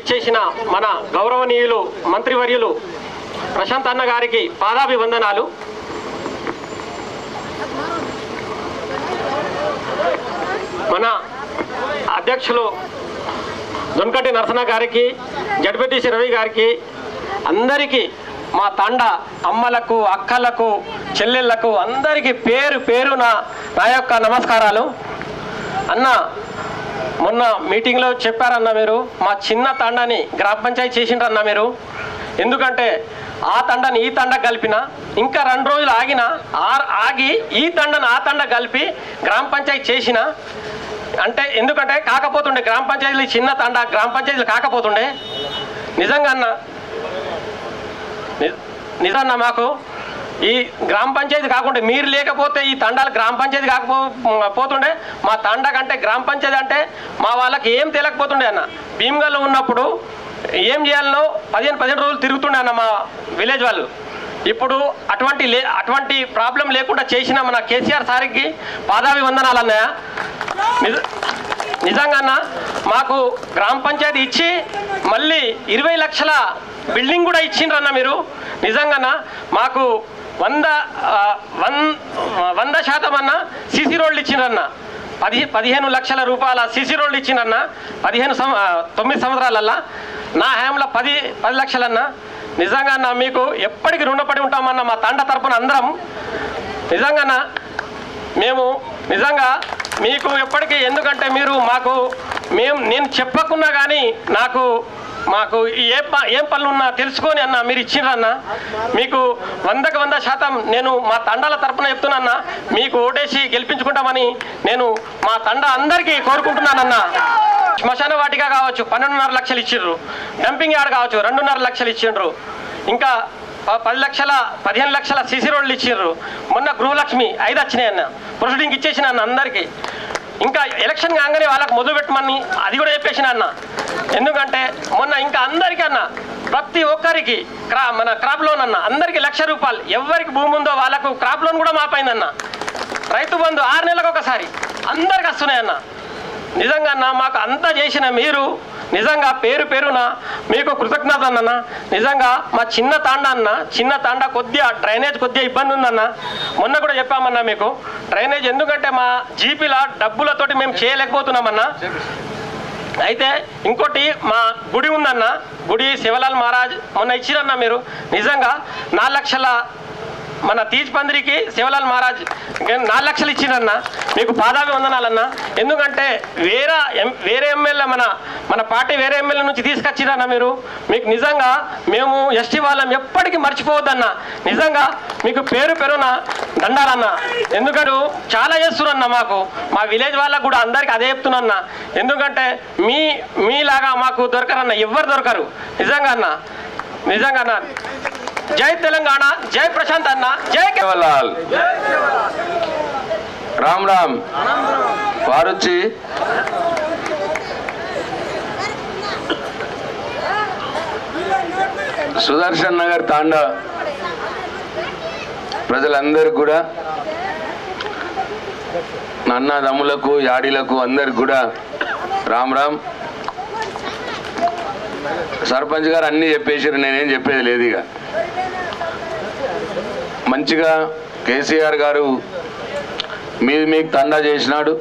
విచ్చేసిన మన గౌరవనీయులు మంత్రివర్యులు ప్రశాంత్ అన్న గారికి పాదాభివందనాలు. మన అధ్యక్షులు దొనకటి నరసన గారికి జడ్పీటీసీ రవి గారికి అందరికీ మా తండ అమ్మలకు అక్కలకు చెల్లెళ్ళకు అందరికీ పేరు పేరున నా యొక్క నమస్కారాలు. అన్న మొన్న మీటింగ్లో చెప్పారన్న మీరు మా చిన్న తండని గ్రామ పంచాయతీ చేసిండ్రన్న మీరు. ఎందుకంటే ఆ తండని ఈ తండ కలిపిన ఇంకా రెండు రోజులు ఆగిన ఆగి ఈ తండని ఆ తండ కలిపి గ్రామ పంచాయతీ చేసిన అంటే ఎందుకంటే కాకపోతుండే గ్రామ పంచాయతీలు చిన్న తండ గ్రామ పంచాయతీలు కాకపోతుండే. నిజంగా అన్న ని- మాకు ఈ గ్రామ పంచాయతీ కాకుండా మీరు లేకపోతే ఈ తండాలు గ్రామ పంచాయతీ కాకపో పోతుండే? మా తండ కంటే గ్రామ పంచాయతీ అంటే మా వాళ్ళకి ఏం తెలియకపోతుండే అన్న. భీమగల్లో ఉన్నప్పుడు ఏం చేయాలనో పదిహేను పదిహేను రోజులు తిరుగుతుండే అన్న మా విలేజ్ వాళ్ళు. ఇప్పుడు అటువంటి లే అటువంటి ప్రాబ్లం లేకుండా చేసిన మన కేసీఆర్ సార్కి పాదాభి వందనాలు అన్నయ్య నిజంగా అన్న మాకు గ్రామ పంచాయతీ ఇచ్చి మళ్ళీ ఇరవై లక్షల బిల్డింగ్ కూడా ఇచ్చిండ్రన్న మీరు. నిజంగానా మాకు వంద వన్ వంద శాతం అన్న సీసీ రోడ్లు ఇచ్చిండ్రన్న పది పదిహేను లక్షల రూపాయల సీసీ రోడ్లు ఇచ్చిండ్రన్న పదిహేను సం తొమ్మిది సంవత్సరాలల్లా. నా హయాంలో పది పది లక్షలన్నా. నిజంగా అన్న మీకు ఎప్పటికీ రుణపడి ఉంటామన్న మా తండ తరపున అందరం. నిజంగానా మేము నిజంగా మీకు ఎప్పటికీ ఎందుకంటే మీరు మాకు మేము నేను చెప్పకున్నా కానీ నాకు మాకు ఏ ప ఏం పనులు ఉన్నా తెలుసుకొని అన్న మీరు ఇచ్చిండ్రన్న మీకు వందకు వంద శాతం నేను మా తండాల తరపున చెప్తున్నా మీకు ఓటేసి గెలిపించుకుంటామని నేను మా తండ అందరికీ కోరుకుంటున్నానన్న శ్మశాన వాటిగా కావచ్చు పన్నెండున్నర లక్షలు ఇచ్చిండ్రు డంపింగ్ యార్డ్ కావచ్చు రెండున్నర లక్షలు ఇచ్చిండ్రు ఇంకా పది లక్షల పదిహేను లక్షల సిసి రోడ్లు ఇచ్చిండ్రు మొన్న గృహలక్ష్మి ఐదు వచ్చినాయి అన్న. ప్రొసీడింగ్ ఇచ్చేసిన అన్న అందరికీ. ఇంకా ఎలక్షన్ కాగానే వాళ్ళకి మొదలు పెట్టమని అది కూడా చెప్పేసిన అన్న. ఎందుకంటే మొన్న ఇంకా అందరికీ అన్న ప్రతి ఒక్కరికి క్రా మన క్రాప్ లోన్ అన్న అందరికీ లక్ష రూపాయలు. ఎవరికి భూమి ఉందో వాళ్ళకు క్రాప్ లోన్ కూడా మాపైందన్న రైతు బంధు ఆరు నెలలకు ఒకసారి. అందరికి వస్తున్నాయి అన్న. నిజంగా అన్న మాకు అంతా చేసిన మీరు నిజంగా పేరు పేరున మీకు కృతజ్ఞత అన్న నిజంగా మా చిన్న తాండ అన్న చిన్న తాండ కొద్దిగా డ్రైనేజ్ కొద్దిగా ఇబ్బంది ఉందన్న మొన్న కూడా చెప్పామన్నా మీకు డ్రైనేజ్ ఎందుకంటే మా జీపీలా డబ్బులతోటి మేము చేయలేకపోతున్నామన్నా. అయితే ఇంకోటి మా గుడి ఉందన్న గుడి శివలాల్ మహారాజ్ మొన్న ఇచ్చిరన్న మీరు నిజంగా నాలుగు లక్షల మన తీజ్ పందిరికి శివలాల్ మహారాజ్ నాలుగు లక్షలు ఇచ్చిరన్న మీకు పాదాభి వందనాలన్న ఎందుకంటే వేరే ఎం- వేరే ఎమ్మెల్యే మన మన పార్టీ వేరే ఎమ్మెల్యే నుంచి తీసుకొచ్చిరన్న మీరు. మీకు నిజంగా మేము ఎస్టీ వాళ్ళం ఎప్పటికీ మర్చిపోవద్దన్న. నిజంగా మీకు పేరు పెరున దండాలన్న. ఎందుకంటే చాలా చేస్తున్నా మాకు. మా విలేజ్ వాళ్ళకు కూడా అందరికీ అదే చెప్తున్నా ఎందుకంటే మీ మీలాగా మాకు దొరకరన్న. ఎవ్వరు దొరకరు. నిజంగా అన్న. నిజంగా అన్న. జై తెలంగాణ జై ప్రశాంత్ అన్న జై కే- రామ్ రామ్. వారొచ్చి సుదర్శన్ నగర్ తాండా. ప్రజలందరికీ కూడా నా అన్నదమ్ములకు యాడీలకు అందరికి కూడా రామ్ రామ్. సర్పంచ్ గారు అన్నీ చెప్పేసారు నేనేం చెప్పేది లేదు ఇక. మంచిగా కేసీఆర్ గారు మీది మీకు తండా చేసినాడు.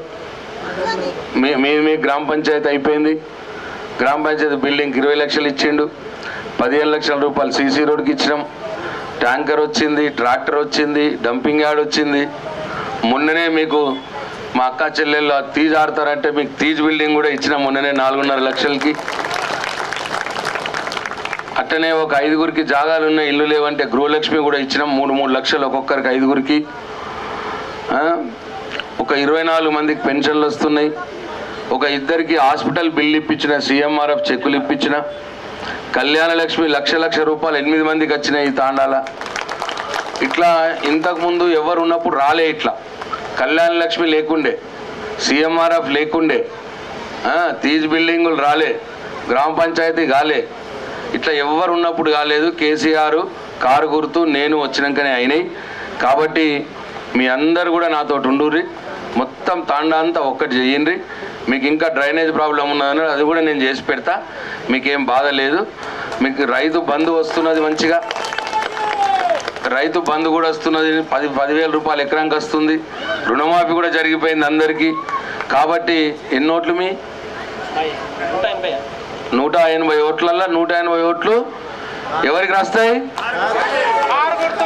మీ మీది మీకు గ్రామ పంచాయతీ అయిపోయింది. గ్రామ పంచాయతీ బిల్డింగ్కి ఇరవై లక్షలు ఇచ్చిండు. పదిహేను లక్షల రూపాయలు సీసీ రోడ్కి ఇచ్చినాం. ట్యాంకర్ వచ్చింది ట్రాక్టర్ వచ్చింది డంపింగ్ యార్డ్ వచ్చింది. మొన్ననే మీకు మా అక్క చెల్లెళ్ళు తీజ్ ఆడతారంటే మీకు తీజ్ బిల్డింగ్ కూడా ఇచ్చినాం మొన్ననే నాలుగున్నర లక్షలకి. అట్టనే ఒక ఐదుగురికి జాగాలు ఇల్లు లేవంటే గృహలక్ష్మి కూడా ఇచ్చినాం. మూడు మూడు లక్షలు ఒక్కొక్కరికి ఐదుగురికి. ఒక ఇరవై నాలుగు మందికి పెన్షన్లు వస్తున్నాయి. ఒక ఇద్దరికి హాస్పిటల్ బిల్లు ఇప్పించిన సీఎంఆర్ఎఫ్ చెక్కులు ఇప్పించిన. కళ్యాణ లక్ష్మి లక్ష లక్ష రూపాయలు ఎనిమిది మందికి వచ్చినాయి ఈ తాండాల. ఇట్లా ఇంతకుముందు ఎవరు ఉన్నప్పుడు రాలే ఇట్లా. కళ్యాణ లక్ష్మి లేకుండే సీఎంఆర్ఎఫ్ లేకుండే తీజ్ బిల్డింగులు రాలే గ్రామ పంచాయతీ కాలే. ఇట్లా ఎవరు ఉన్నప్పుడు కాలేదు. కేసీఆర్ కారు గుర్తు నేను వచ్చినాకనే అయినాయి. కాబట్టి మీ అందరు కూడా నాతో ఉండుర్రి. మొత్తం తాండా అంతా ఒక్కటి చేయండి. మీకు ఇంకా డ్రైనేజ్ ప్రాబ్లం ఉన్నదని అది కూడా నేను చేసి పెడతా. మీకేం బాధ లేదు. మీకు రైతు బంధు వస్తున్నది మంచిగా. రైతు బంధు కూడా వస్తున్నది. పది పదివేల రూపాయలు ఎకరానికి వస్తుంది. రుణమాఫీ కూడా జరిగిపోయింది అందరికీ. కాబట్టి ఎన్నోట్లు మీ? నూట ఎనభై ఓట్లల్లో నూట ఎనభై ఓట్లు ఎవరికి రాస్తాయి?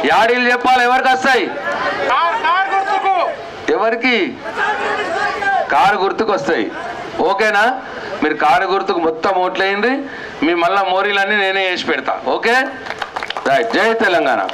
యాడీలు చెప్పాలి ఎవరికి వస్తాయి? ఎవరికి? కారు గుర్తుకు వస్తాయి. ఓకేనా? మీరు కారు గుర్తుకు మొత్తం ఓట్లేయండి. మీ మళ్ళా మోరీలన్నీ నేనే వేసి పెడతా. ఓకే? రైట్. జై తెలంగాణ.